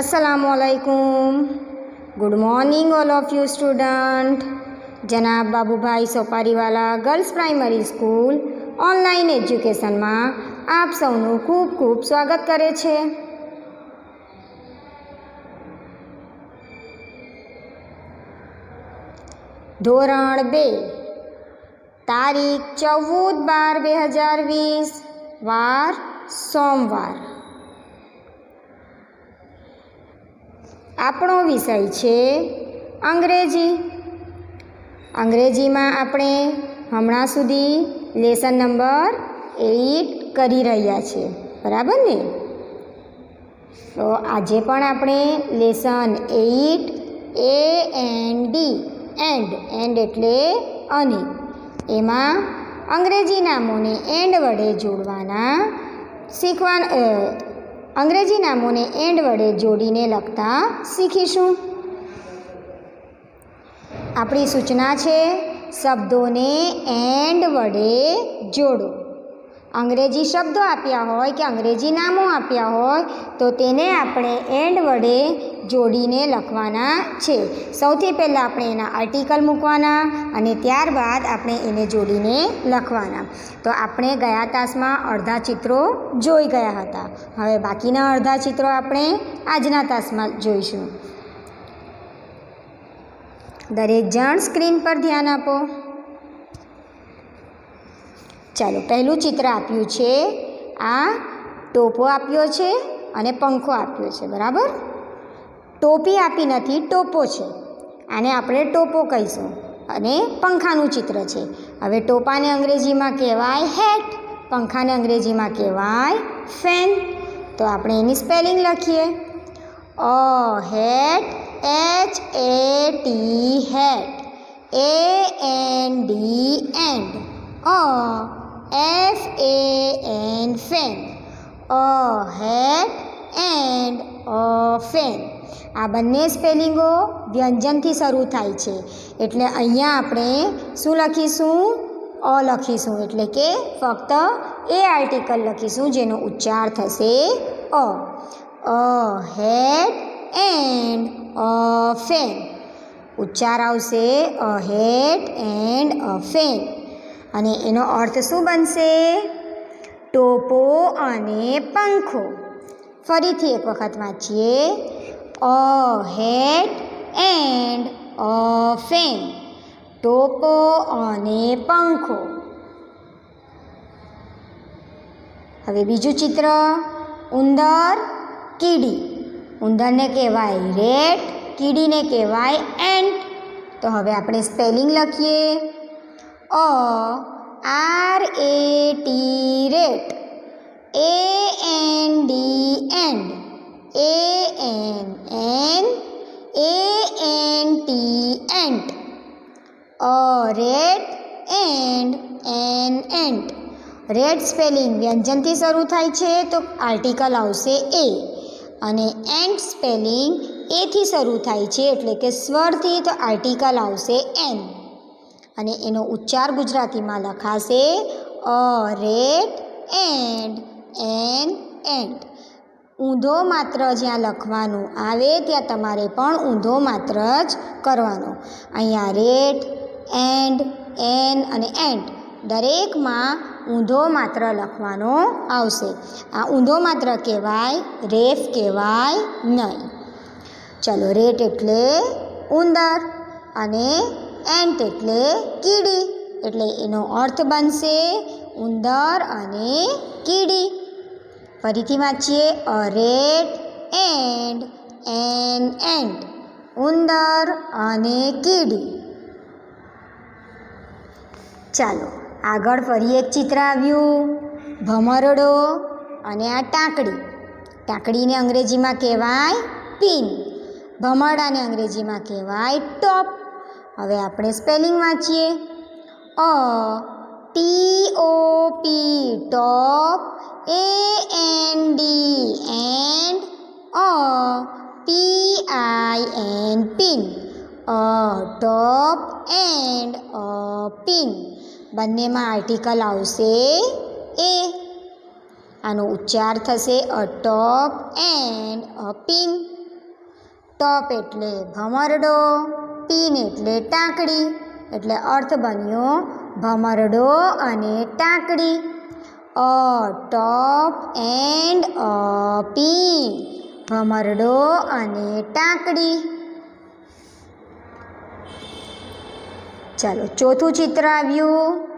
અસલામકુમ good morning all of you student જનાબ Babubhai Sopariwala girls primary school online એજ્યુકેશનમાં આપ સૌનું ખૂબ ખૂબ સ્વાગત કરે છે. ધોરણ બે, તારીખ ચૌદ બાર બે હજાર વીસ, વાર સોમવાર. આપણો વિષય છે અંગ્રેજી. અંગ્રેજીમાં આપણે હમણાં સુધી લેસન નંબર એઇટ કરી રહ્યા છીએ. બરાબર ને? તો આજે પણ આપણે lesson eight A and D and and એટલે અને. એમાં અંગ્રેજી નામોને એન્ડ વડે જોડવાના શીખવા અંગ્રેજી નામોને એન્ડ વડે જોડીને લખતા શીખીશું. આપણી સૂચના છે શબ્દોને એન્ડ વડે જોડો. અંગ્રેજી શબ્દો આપ્યા હોય કે અંગ્રેજી નામો આપ્યા હોય, તો તેને આપણે એન્ડ વડે જોડીને લખવાના છે. સૌથી પહેલાં આપણે એના આર્ટિકલ મૂકવાના અને ત્યારબાદ આપણે એને જોડીને લખવાના. તો આપણે ગયા તાસમાં અડધા ચિત્રો જોઈ ગયા હતા. હવે બાકીના અડધા ચિત્રો આપણે આજના તાસમાં જોઈશું. દરેક જણ સ્ક્રીન પર ધ્યાન આપો. ચાલો, પહેલું ચિત્ર આપ્યું છે. આ ટોપો આપ્યો છે અને પંખો આપ્યો છે, બરાબર? ટોપી આપી નથી, ટોપો છે. આને આપણે ટોપો કહીશું અને પંખાનું ચિત્ર છે. હવે ટોપાને અંગ્રેજીમાં કહેવાય હેટ, પંખાને અંગ્રેજીમાં કહેવાય ફેન. તો આપણે એની સ્પેલિંગ લખીએ. A hat, H A T hat, A N D and, a F A N fan a hat and a fan આ બંને સ્પેલિંગો વ્યંજનથી શરૂ થાય છે. એટલે અહીંયા આપણે શું લખીશું? અ લખીશું. એટલે કે ફક્ત એ આર્ટિકલ લખીશું, જેનો ઉચ્ચાર થશે a a hat and a fan ઉચ્ચાર આવશે a hat and a fan અને એનો અર્થ શું બનશે? ટોપો અને પંખો. ફરીથી એક વખત વાંચીએ. A, hat, and, a, fan. ટોપો અને પંખો. હવે બીજું ચિત્ર. ઉંદર, કીડી. ઉંદરને કહેવાય રેટ, કીડીને કહેવાય એન્ટ. તો હવે આપણે સ્પેલિંગ લખીએ. A, R, A, T, rat. A, N, D and A, N N. A, N, T, ant. A, rat, and, an, ant. Rat spelling વ્યંજનથી શરૂ થાય છે તો આર્ટિકલ આવશે એ. અને એન્ડ સ્પેલિંગ એથી શરૂ થાય છે એટલે કે સ્વરથી તો આર્ટિકલ આવશે એન. અને એનો ઉચ્ચાર ગુજરાતીમાં લખાશે, a, rat, and, an ant ઊંધો માત્ર જ્યાં લખવાનું આવે, ત્યાં તમારે પણ ઊંધો માત્ર જ કરવાનો. અહીંયા રેટ, એન્ડ, એન અને એન્ડ દરેકમાં ઊંધો માત્ર લખવાનો આવશે. આ ઊંધો માત્ર કહેવાય, રેફ કહેવાય નહીં. ચલો, રેટ એટલે ઉંદર અને એન્ટ એટલે કીડી. એટલે એનો અર્થ બનશે ઉંદર અને કીડી. ફરીથી વાંચીએ. A rat and, an ant ઉંદર અને કીડી. ચાલો, આગળ ફરી એક ચિત્ર આવ્યું. ભમરડો અને આ ટાંકડી. ટાંકડીને અંગ્રેજીમાં કહેવાય પિન. ભમરડાને અંગ્રેજીમાં કહેવાય ટોપ. હવે આપણે સ્પેલિંગ વાંચીએ. A, T O P top, A N D and, a, P I N pin, a, top and, a, pin. બંનેમાં આર્ટિકલ આવશે એ. આનો ઉચ્ચાર થશે અ, ટોપ એન્ડ, અ, પિન. ટોપ એટલે ભમરડો. પીન એટલે ટાંકડી એટલે અર્થ બન્યો ભમરડો અને ટાંકડી અ, ટોપ એન્ડ અ, પીન. ભમરડો અને ટાંકડી ચાલો, ચોથું ચિત્ર આવ્યું.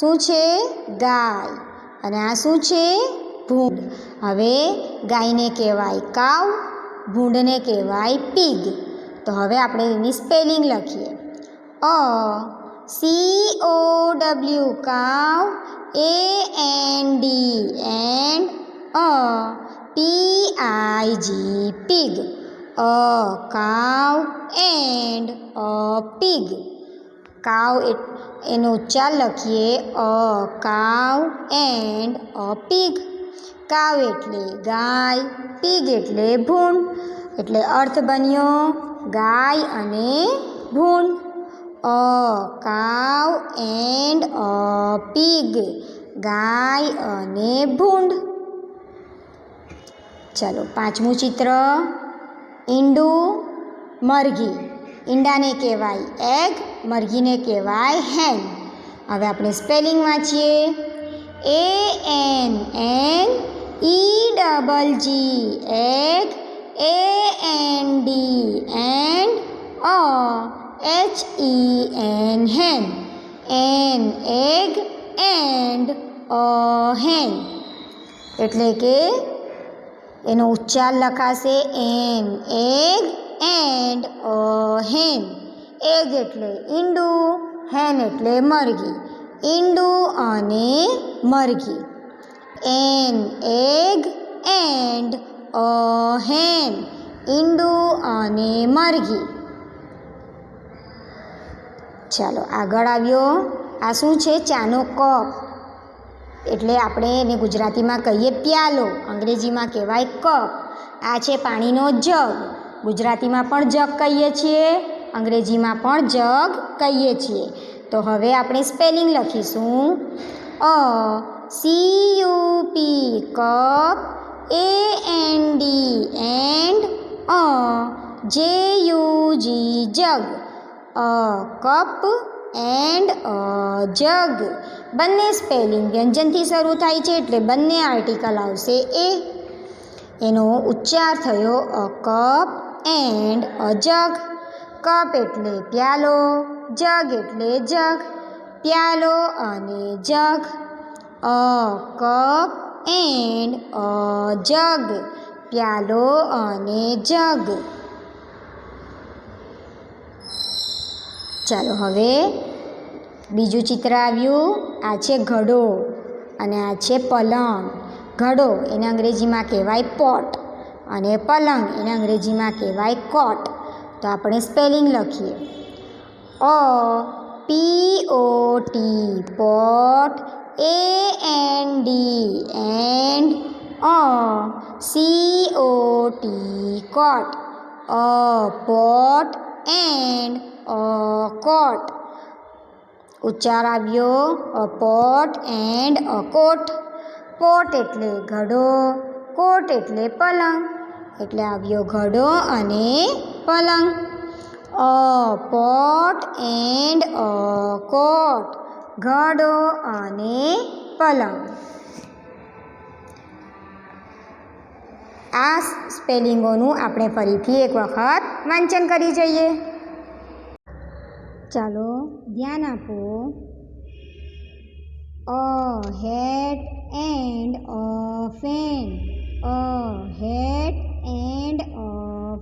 શું છે? ગાય. અને આ શું છે? ભૂંડ. હવે ગાયને કહેવાય કાવ, ભૂંડને કહેવાય પીગ. તો હવે આપણે એની સ્પેલિંગ લખીએ. અ C O W cow A N D and a P I G pig a cow and a pig cow at- એનો ઉચ્ચાર લખીએ. અ કાવ એન્ડ અ પીગ કાવ એટલે ગાય પીગ એટલે ભૂંડ. એટલે અર્થ બન્યો ગાય અને ભૂંડ અ કાવ એન્ડ અ પીગ ગાય અને ભૂંડ ચાલો પાંચમું ચિત્ર ઈંડું મરઘી ઈંડાને કહેવાય એગ મરઘીને કહેવાય હેન હવે આપણે સ્પેલિંગ વાંચીએ. A N N E double G egg A N D and a H E N hen an egg and a hen એટલે કે એનો ઉચ્ચાર લખાશે an egg and a hen egg એટલે ઈંડું હેન એટલે મરઘી. ઈંડું અને મરઘી. એન એગ એન્ડ હેન ઈંડું અને મરઘી. ચાલો, આગળ આવ્યો. આ શું છે? ચાનો કપ. એટલે આપણે એને ગુજરાતીમાં કહીએ પ્યાલો. અંગ્રેજીમાં કહેવાય કપ. આ છે પાણીનો જગ. ગુજરાતીમાં પણ જગ કહીએ છીએ, અંગ્રેજીમાં પણ જગ કહીએ છીએ. તો હવે આપણે સ્પેલિંગ લખીશું. A, C, U, P cup A N D and a J U G jug a cup and a jug બંને સ્પેલિંગ વ્યંજનથી શરૂ થાય છે એટલે બંને આર્ટિકલ આવશે એ એનો ઉચ્ચાર થયો a cup and a jug cup એટલે પ્યાલો જગ એટલે જગ પ્યાલો અને જગ a cup and a, jug, પ્યાલો અને જગ. ચાલો હવે બીજું ચિત્ર આવ્યું. આ છે ઘડો અને આ છે પલંગ. ઘડો એને અંગ્રેજીમાં કહેવાય પોટ અને પલંગ એને અંગ્રેજીમાં કહેવાય કોટ. તો આપણે સ્પેલિંગ લખીએ. A, P, O, T, pot A N D and a C O T cot a pot and a cot ઉચ્ચાર આવ્યો a pot and a cot pot એટલે ઘડો કોટ એટલે પલંગ. એટલે આવ્યો ઘડો અને પલંગ. અ પોટ એન્ડ અ કોટ ઘડો અને પલંગ આ સ્પેલિંગોનું આપણે ફરીથી એક વખત વાંચન કરી જઈએ. ચાલો ધ્યાન આપો. A hat and, a, fan. A hat and, a,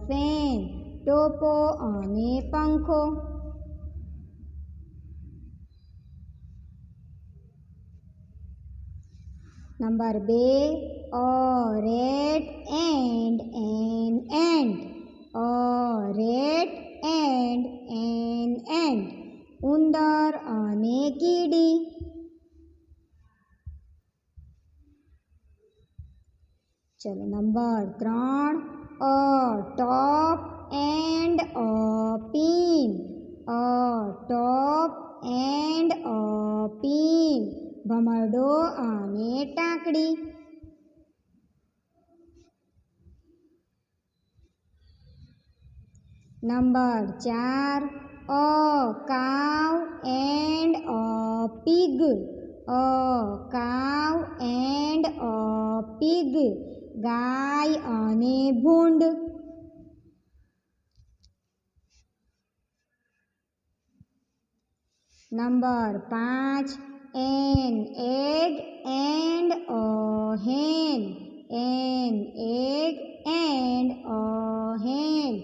fan. ટોપો અને પંખો. નંબર બે a rat and an ant a rat and an ant ઉંદર અને કીડી ચલો નંબર ત્રણ a top and a pin a top and a pin ભમરડો અને ટાંકડી. નંબર ચાર, અ cow and a pig. A cow and a pig, ગાય અને ભૂંડ. નંબર પાંચ an egg and a hen an egg and a hen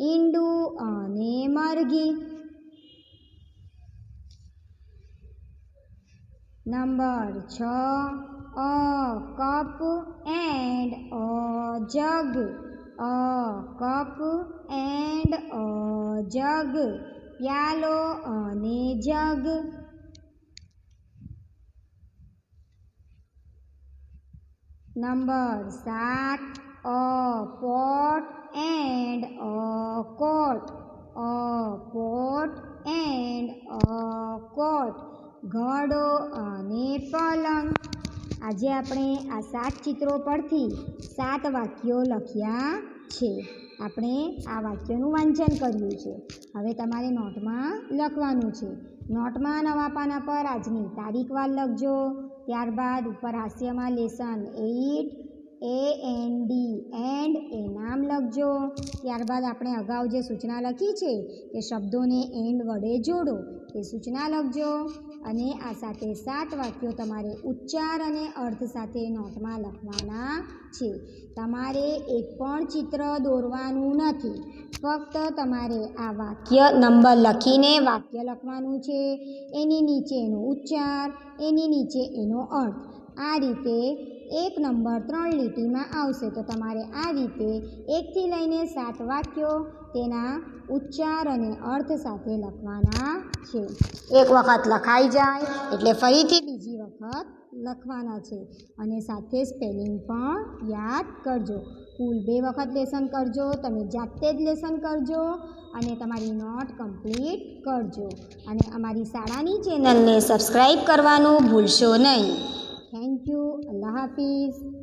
ઈંડું અને મરઘી નંબર છ, a, cup and a, jug. A, cup and a, jug. પ્યાલો અને jug. Number સાત, a, pot, and, a, cot. A, pot, and, a, cot. ઘડો અને પલંગ. આજે આપણે આ સાત ચિત્રો પરથી સાત વાક્યો લખ્યા છે. આપણે આ વાક્યોનું વાંચન કર્યું છે. હવે તમારે નોટમાં લખવાનું છે. નોટમાં નવા પાના પર આજની તારીખવાર લખજો. ત્યારબાદ ઉપર હાસ્યમાં lesson eight A N D, and, એ નામ લખજો. ત્યારબાદ આપણે અગાઉ જે સૂચના લખી છે, એ શબ્દોને એન્ડ વડે જોડો. એ સૂચના લખજો. અને આ સાથે સાત વાક્યો તમારે ઉચ્ચાર અને અર્થ સાથે નોટમાં લખવાના છે. તમારે એક પણ ચિત્ર દોરવાનું નથી. ફક્ત તમારે આ વાક્ય નંબર લખીને વાક્ય લખવાનું છે. એની નીચે એનો ઉચ્ચાર, એની નીચે એનો અર્થ. આ રીતે એક નંબર ત્રણ લીટીમાં આવશે. તો તમારે આ રીતે એકથી લઈને સાત વાક્યો તેના ઉચ્ચાર અને અર્થ સાથે લખવાના છે. એક વખત લખાઈ જાય, એટલે ફરીથી બીજી વખત લખવાના છે. અને સાથે સ્પેલિંગ પણ યાદ કરજો. કુલ બે વખત લેસન કરજો, તમે જાતે જ લેસન કરજો અને તમારી નોટ કમ્પ્લીટ કરજો. અને અમારી શાળાની ચેનલને સબસ્ક્રાઈબ કરવાનું ભૂલશો નહીં. थैंक यू अल्लाह हाफिज़